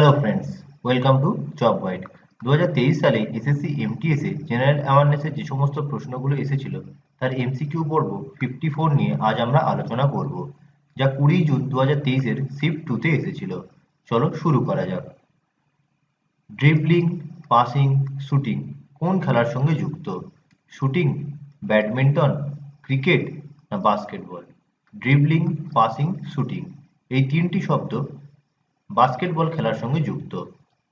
Hello friends welcome to job guide দু সালে SSC MTS general অ্যাওয়ারনেসের যে সমস্ত প্রশ্নগুলো এসেছিল, তার এমসিকিউ পর্ব ফিফটি ফোর নিয়ে আজ আমরা আলোচনা করব, যা কুড়ি জুন দু হাজার তেইশের শিফট টুতে এসেছিল। চলো শুরু করা যাক। ড্রিবলিং পাসিং শুটিং কোন খেলার সঙ্গে যুক্ত? শুটিং ব্যাডমিন্টন ক্রিকেট না বাস্কেটবল ড্রিবলিং পাসিং শুটিং এই তিনটি শব্দ বাস্কেটবল খেলার সঙ্গে যুক্ত।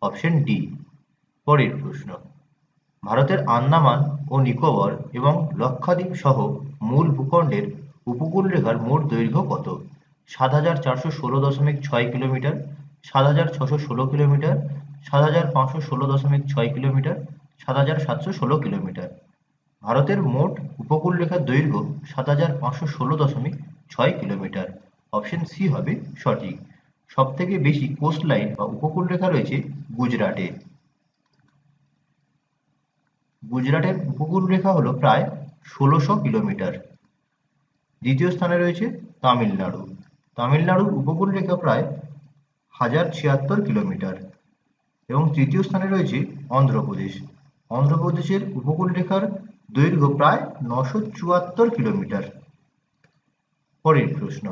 অপশন ডি, পরের প্রশ্ন। ভারতের আন্দামান ও নিকোবর এবং লক্ষাদ্বীপ সহ মূল ভূখণ্ডের উপকূল রেখার মোট দৈর্ঘ্য কত? সাত হাজার চারশো ষোলো দশমিক ছয় কিলোমিটার, সাত হাজার ছশো ষোলো কিলোমিটার, সাত হাজার পাঁচশো ষোলো দশমিক ছয় কিলোমিটার, সাত হাজার সাতশো ষোলো কিলোমিটার। ভারতের মোট উপকূল রেখার দৈর্ঘ্য সাত হাজার পাঁচশো ষোলো দশমিক ছয় কিলোমিটার। অপশন সি হবে সঠিক। সব থেকে বেশি কোস্ট লাইন বা উপকূল রেখা রয়েছে গুজরাটে। গুজরাটের উপকূল রেখা হলো প্রায় ষোলোশো কিলোমিটার। দ্বিতীয় স্থানে রয়েছে তামিলনাড়ু। তামিলনাড়ুর উপকূল রেখা প্রায় হাজার ছিয়াত্তর কিলোমিটার এবং তৃতীয় স্থানে রয়েছে অন্ধ্রপ্রদেশ। অন্ধ্রপ্রদেশের উপকূল রেখার দৈর্ঘ্য প্রায় নশো চুয়াত্তর কিলোমিটার। পরের প্রশ্ন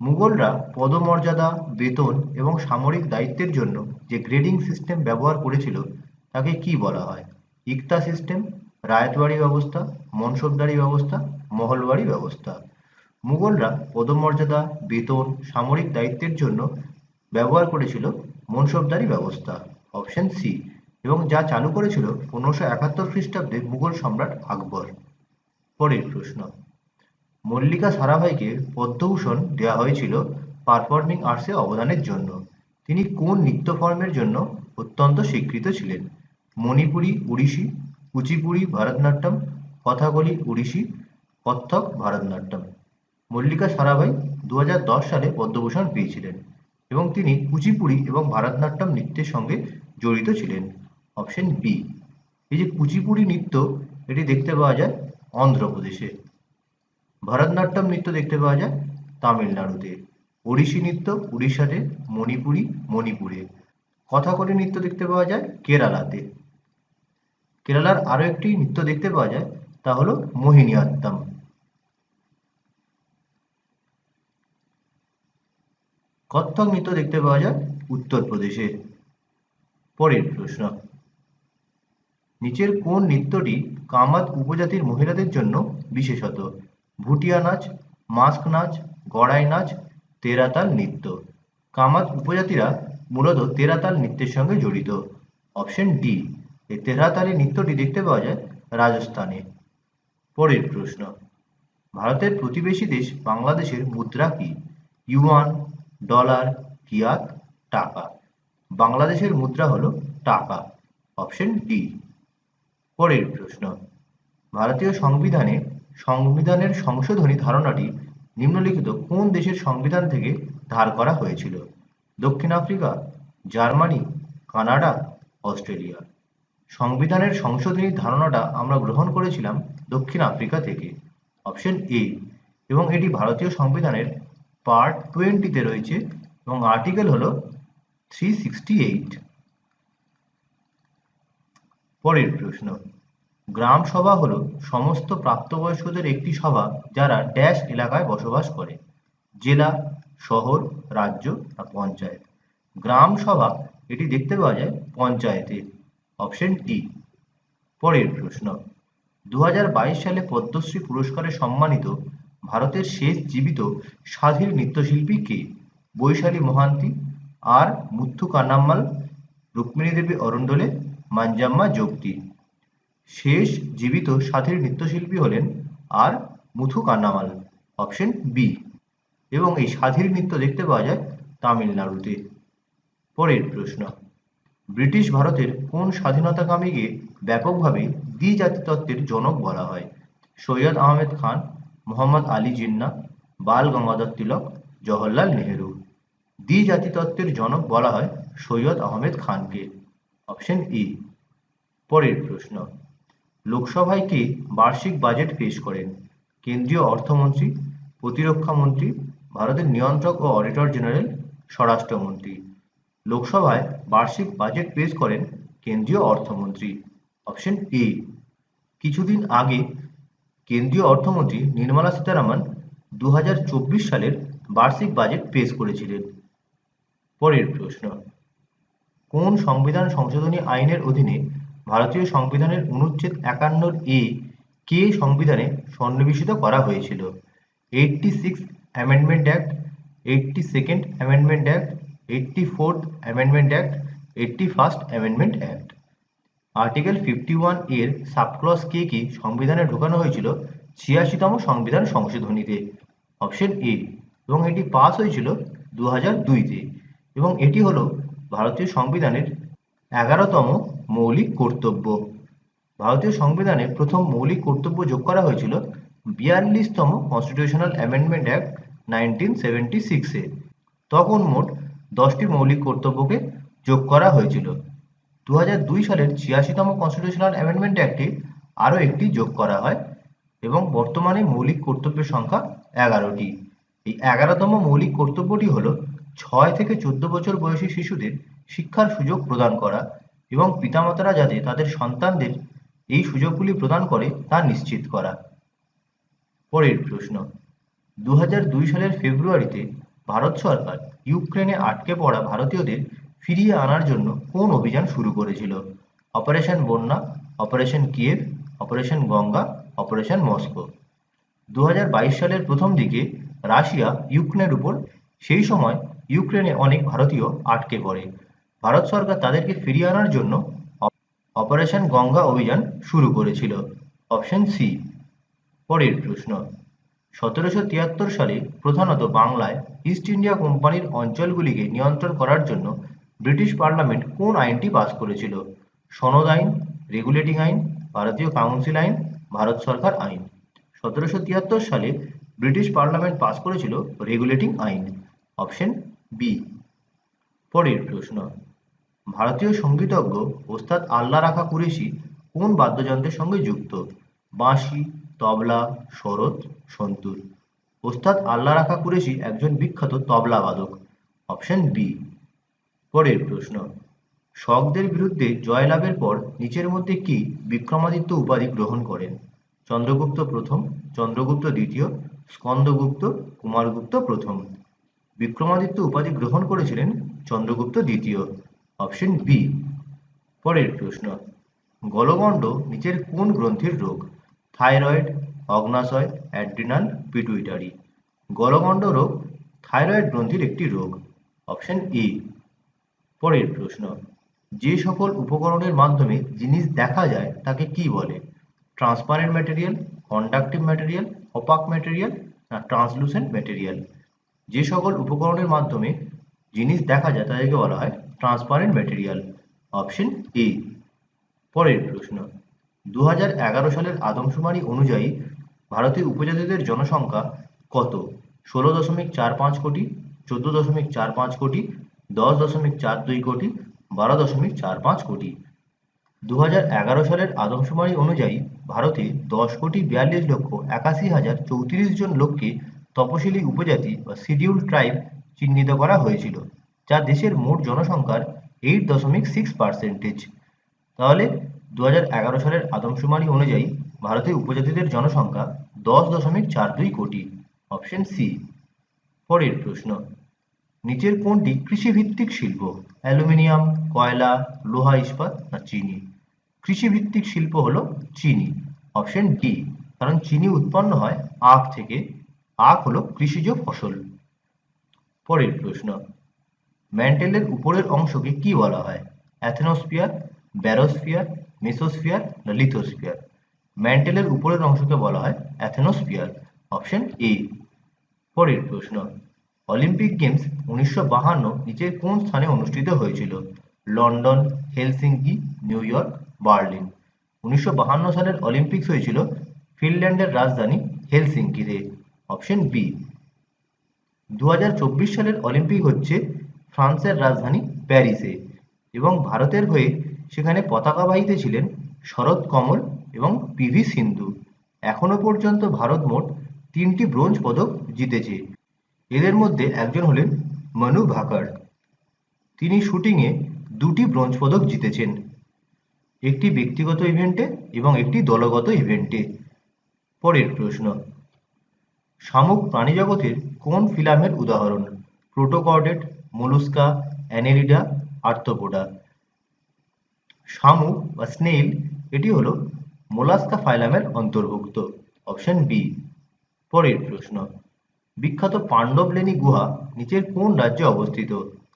মুঘলরা পদমর্যাদা, বেতন এবং সামরিক দায়িত্বের জন্য যে গ্রেডিং সিস্টেম ব্যবহার করেছিল, তাকে কি বলা হয়? ইকতা সিস্টেম রায়তবাড়ি ব্যবস্থা, মনসবদারি ব্যবস্থা মহলবাড়ি ব্যবস্থা। মুঘলরা পদমর্যাদা, বেতন, সামরিক দায়িত্বের জন্য ব্যবহার করেছিল মনসবদারি ব্যবস্থা অপশন সি এবং যা চালু করেছিল পনেরোশো একাত্তর খ্রিস্টাব্দে মুঘল সম্রাট আকবর। পরের প্রশ্ন মল্লিকা সারাভাইকে পদ্মভূষণ দেওয়া হয়েছিল পারফর্মিং আর্টসে অবদানের জন্য। তিনি কোন নৃত্য ফর্মের জন্য অত্যন্ত স্বীকৃত ছিলেন? মণিপুরি উড়িষ্যি, কুচিপুড়ি ভারতনাট্যম কথাকলি উড়িষ্যি, কত্থক ভারতনাট্যম। মল্লিকা সারাভাই দু দশ সালে পদ্মভূষণ পেয়েছিলেন এবং তিনি কুচিপুড়ি এবং ভারতনাট্যম নৃত্যের সঙ্গে জড়িত ছিলেন। Option B. এই যে কুচিপুড়ি নৃত্য, এটি দেখতে পাওয়া যায় অন্ধ্রপ্রদেশে। ভারতনাট্যম নৃত্য দেখতে পাওয়া যায় তামিলনাড়ুতে। ওড়িশি নৃত্য উড়িষ্যাতে, মণিপুরি, মণিপুরে। কথাকলি নৃত্য দেখতে পাওয়া যায় কেরালাতে। কেরালার আরও একটি নৃত্য দেখতে পাওয়া যায়, তা হলো মোহিনীয়াত্তম। কত্থক নৃত্য দেখতে পাওয়া যায় উত্তরপ্রদেশে। পরের প্রশ্ন। নিচের কোন নৃত্যটি কামাত উপজাতির মহিলাদের জন্য বিশেষত? ভুটিয়া নাচ, মাস্ক নাচ, গড়াই নাচ, তেরাতাল নৃত্য। কামাত উপজাতিরা মূলত তেরাতাল নৃত্যের সঙ্গে জড়িত। অপশন ডি, এই তেরাতালি নৃত্যটি দেখতে পাওয়া যায় রাজস্থানে। পরের প্রশ্ন, ভারতের প্রতিবেশী দেশ বাংলাদেশের মুদ্রা কি? ইউয়ান, ডলার কিয়াত টাকা। বাংলাদেশের মুদ্রা হলো টাকা। অপশন ডি, পরের প্রশ্ন, ভারতীয় সংবিধানে সংবিধানের সংশোধনী ধারণাটি নিম্নলিখিত কোন দেশের সংবিধান থেকে ধার করা হয়েছিল? দক্ষিণ আফ্রিকা, জার্মানি, কানাডা, অস্ট্রেলিয়া। সংবিধানের সংশোধনী ধারণাটা আমরা গ্রহণ করেছিলাম দক্ষিণ আফ্রিকা থেকে। অপশন এ, এবং এটি ভারতীয় সংবিধানের পার্ট টোয়েন্টিতে রয়েছে এবং আর্টিকেল হল থ্রি সিক্সটি এইট পরের প্রশ্ন গ্রাম সভা হলো সমস্ত প্রাপ্তবয়স্কদের একটি সভা যারা ড্যাশ এলাকায় বসবাস করে। জেলা, শহর, রাজ্য বা পঞ্চায়েত। গ্রাম সভা, এটি দেখতে পাওয়া যায় পঞ্চায়েতে। অপশন টি পরের প্রশ্ন। দু হাজার বাইশ সালে পদ্মশ্রী পুরস্কারে সম্মানিত ভারতের শেষ জীবিত স্বাধীন নৃত্যশিল্পী কে? বৈশালী মহান্তি, আর মুথু কান্নাম্মাল, রুক্মিণী দেবী অরুণ্ডলে মাঞ্জাম্মা যোগতি শেষ জীবিত স্বাধীন নৃত্যশিল্পী হলেন আর মুথু কান্নামাল অপশন বি এবং এই স্বাধীন নৃত্য দেখতে পাওয়া যায় তামিলনাড়ুতে। পরের প্রশ্ন, ব্রিটিশ ভারতের কোন স্বাধীনতাকামীকে ব্যাপকভাবে দ্বিজাতি তত্ত্বের জনক বলা হয়? সৈয়দ আহমেদ খান, মোহাম্মদ আলী জিন্না, বাল গঙ্গাধর তিলক, জওহরলাল নেহেরু। দ্বিজাতি তত্ত্বের জনক বলা হয় সৈয়দ আহমেদ খানকে অপশন ই পরের প্রশ্ন লোকসভায় কে বার্ষিক বাজেট পেশ করেন? কেন্দ্রীয় অর্থমন্ত্রী, প্রতিরক্ষা মন্ত্রী, ভারতের নিয়ন্ত্রক ও অডিটর জেনারেল স্বরাষ্ট্রমন্ত্রী। লোকসভায় বার্ষিক বাজেট পেশ করেন কেন্দ্রীয় অর্থমন্ত্রী। অপশন এ কিছুদিন আগে কেন্দ্রীয় অর্থমন্ত্রী নির্মলা সীতারামন দু হাজার চব্বিশ সালের বার্ষিক বাজেট পেশ করেছিলেন। পরের প্রশ্ন। কোন সংবিধান সংশোধনী আইনের অধীনে ভারতীয় সংবিধানের অনুচ্ছেদ একান্নর এ কে সংবিধানে সন্নিবেশিত করা হয়েছিল? Eighty six amendment act eighty second amendment act eighty fourth amendment act eighty first amendment act article fifty ওয়ানের সাবক্লস কে কি সংবিধানে ঢোকানো হয়েছিল? ছিয়াশিতম সংবিধান সংশোধনীতে। অপশন এ এবং এটি পাস হয়েছিল দু হাজার দুইতে। এবং এটি হলো ভারতীয় সংবিধানের এগারোতম মৌলিক কর্তব্য। ভারতীয় সংবিধানে প্রথম মৌলিক কর্তব্য যোগ করা হয়েছিল বিয়াল্লিশতম constitutional amendment act nineteen seventy সিক্সে। তখন মোট দশটি মৌলিক কর্তব্যকে যোগ করা হয়েছিল। দু সালের ছিয়াশিতম কনস্টিটিউশনাল অ্যামেন্ডমেন্ট অ্যাক্টে আরও একটি যোগ করা হয় এবং বর্তমানে মৌলিক কর্তব্যের সংখ্যা এগারোটি। এই এগারোতম মৌলিক কর্তব্যটি হল ছয় থেকে চোদ্দ বছর বয়সী শিশুদের শিক্ষার সুযোগ প্রদান করা এবং পিতামাতারা যাতে তাদের সন্তানদের এই সুযোগগুলি প্রদান করে তা নিশ্চিত করা। পরের প্রশ্ন দু সালের ফেব্রুয়ারিতে ভারত সরকার ইউক্রেনে আটকে পড়া ভারতীয়দের ফিরিয়ে আনার জন্য কোন অভিযান শুরু করেছিল? অপারেশন বন্যা, operation Kiev, operation Ganga, operation Moscow. দু হাজার বাইশ সালের প্রথম দিকে রাশিয়া ইউক্রেনের উপর, সেই সময় ইউক্রেনে অনেক ভারতীয় আটকে পড়ে। ভারত সরকার তাদেরকে ফিরিয়ে আনার জন্য অপারেশন গঙ্গা অভিযান শুরু করেছিল। অপশন সি, পরের প্রশ্ন। সতেরোশো তিয়াত্তর সালে প্রধানত বাংলায় ইস্ট ইন্ডিয়া কোম্পানির অঞ্চলগুলিকে নিয়ন্ত্রণ করার জন্য ব্রিটিশ পার্লামেন্ট কোন আইনটি পাস করেছিল? সনদ আইন, রেগুলেটিং আইন, ভারতীয় কাউন্সিল আইন, ভারত সরকার আইন। সতেরোশো তিয়াত্তর সালে ব্রিটিশ পার্লামেন্ট পাস করেছিল রেগুলেটিং আইন। অপশন বি, পরের প্রশ্ন। ভারতীয় সঙ্গীতজ্ঞ ওস্তাদ আল্লাহ রাখা কুরেশি কোন বাদ্যযন্ত্রের সঙ্গে যুক্ত? বাঁশি, তবলা, শরৎ, সন্তুর। ওস্তাদ আল্লাহ রাখা কুরেশি একজন বিখ্যাত তবলা বাদক। অপশন বি, পরের প্রশ্ন। শকদের বিরুদ্ধে জয়লাভের পর নিচের মধ্যে কি বিক্রমাদিত্য উপাধি গ্রহণ করেন? চন্দ্রগুপ্ত প্রথম, চন্দ্রগুপ্ত দ্বিতীয়, স্কন্দগুপ্ত, কুমারগুপ্ত প্রথম। বিক্রমাদিত্য উপাধি গ্রহণ করেছিলেন চন্দ্রগুপ্ত দ্বিতীয়। অপশন বি পরের প্রশ্ন, গলগণ্ড নিচের কোন গ্রন্থির রোগ? থাইরয়েড, অগ্নাশয়, অ্যাড্রিনাল, পিটুইটারি। গলগণ্ড রোগ থাইরয়েড গ্রন্থির একটি রোগ। অপশন এ পরের প্রশ্ন, যে সকল উপকরণের মাধ্যমে জিনিস দেখা যায় তাকে কি বলে? Transparent material, conductive material, opaque material না ট্রান্সলুসেন্ট ম্যাটেরিয়াল? যে সকল উপকরণের মাধ্যমে জিনিস দেখা যায় তাদেরকে বলা হয় ট্রান্সপারেন্ট ম্যাটেরিয়াল অপশন এ পরের প্রশ্ন দু হাজার এগারো সালের আদমশুমারি অনুযায়ী ভারতের উপজাতিদের জনসংখ্যা কত? ষোলো দশমিক চার পাঁচ কোটি, চোদ্দ দশমিক চার পাঁচ কোটি, দশ দশমিক চার দুই কোটি, বারো দশমিক চার পাঁচ কোটি। দু এগারো সালের আদমশুমারি অনুযায়ী ভারতে দশ কোটি বিয়াল্লিশ লক্ষ একাশি হাজার চৌত্রিশ জন লোককে তপশিলি উপজাতি বা শিডিউল ট্রাইব চিহ্নিত করা হয়েছিল। যা দেশের মোট জনসংখ্যার এইট দশমিক সিক্স পার্সেন্টেজ তাহলে দু হাজার এগারো সালের আদমশুমারি অনুযায়ী ভারতের উপজাতিদের জনসংখ্যা দশ দশমিক চার দুই কোটি। অপশন সি পরের প্রশ্ন। নিচের কোনটি কৃষিভিত্তিক শিল্প? অ্যালুমিনিয়াম, কয়লা, লোহা ইস্পাত না চিনি? কৃষিভিত্তিক শিল্প হলো চিনি। অপশন ডি কারণ চিনি উৎপন্ন হয় আখ থেকে। আখ হলো কৃষিজ ফসল। পরের প্রশ্ন। ম্যান্টেলের উপরের অংশকে কি বলা হয়? অ্যাথেনোস্ফিয়ার, ব্যারোস্ফিয়ার, মেসোস্ফিয়ার না লিথোস্ফিয়ার? ম্যান্টেলের উপরের অংশকে বলা হয় অ্যাথেনোস্ফিয়ার। Option A. পরের প্রশ্ন। অলিম্পিক গেমস উনিশশো নিচের কোন স্থানে অনুষ্ঠিত হয়েছিল? London, Helsinki, New York, Berlin. উনিশশো সালের অলিম্পিক্স হয়েছিল ফিনল্যান্ডের রাজধানী হেলসিঙ্কিতে। Option B. দু হাজার চব্বিশ সালের অলিম্পিক হচ্ছে ফ্রান্সের রাজধানী প্যারিসে এবং ভারতের হয়ে সেখানে পতাকাবাহীতে ছিলেন শরৎ কমল এবং পিভি সিন্ধু। এখনও পর্যন্ত ভারত মোট তিনটি ব্রোঞ্জ পদক জিতেছে। এদের মধ্যে একজন হলেন মনু ভাকর। তিনি শুটিংয়ে দুটি ব্রোঞ্জ পদক জিতেছেন। একটি ব্যক্তিগত ইভেন্টে এবং একটি দলগত ইভেন্টে। পরের প্রশ্ন, শামুক প্রাণীজগতের কোন ফিলামের উদাহরণ? প্রোটোকর্ডেট মোলুস্কা অ্যানেলিডা আর্থ্রোপোডা শামুক বা স্নেইল, এটি হলো মোলাস্কা ফাইলামের অন্তর্ভুক্ত। অপশন বি, পরের প্রশ্ন। বিখ্যাত পাণ্ডবলেনি গুহা নিচের কোন রাজ্যে অবস্থিত?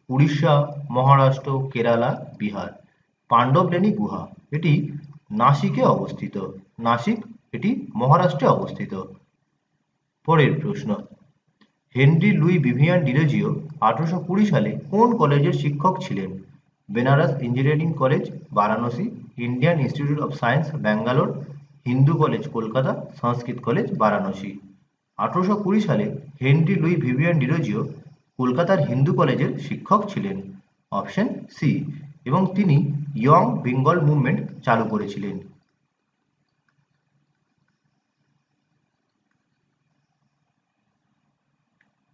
উড়িষ্যা, মহারাষ্ট্র, কেরালা, বিহার। পাণ্ডবলেনি গুহা, এটি নাসিকে অবস্থিত। নাসিক, এটি মহারাষ্ট্রে অবস্থিত। পরের প্রশ্ন। হেনরি লুই ভিভিয়ান ডিরোজিও আঠারোশো কুড়ি সালে কোন কলেজের শিক্ষক ছিলেন? Benares engineering college, Varanasi, Indian Institute of Science, Bangalore, Hindu college, Kolkata, Sanskrit college, Varanasi. আঠারোশো কুড়ি সালে হেনরি লুই ভিভিয়ান ডিরোজিও কলকাতার হিন্দু কলেজের শিক্ষক ছিলেন, অপশন সি, এবং তিনি ইয়ং বেঙ্গল মুভমেন্ট চালু করেছিলেন।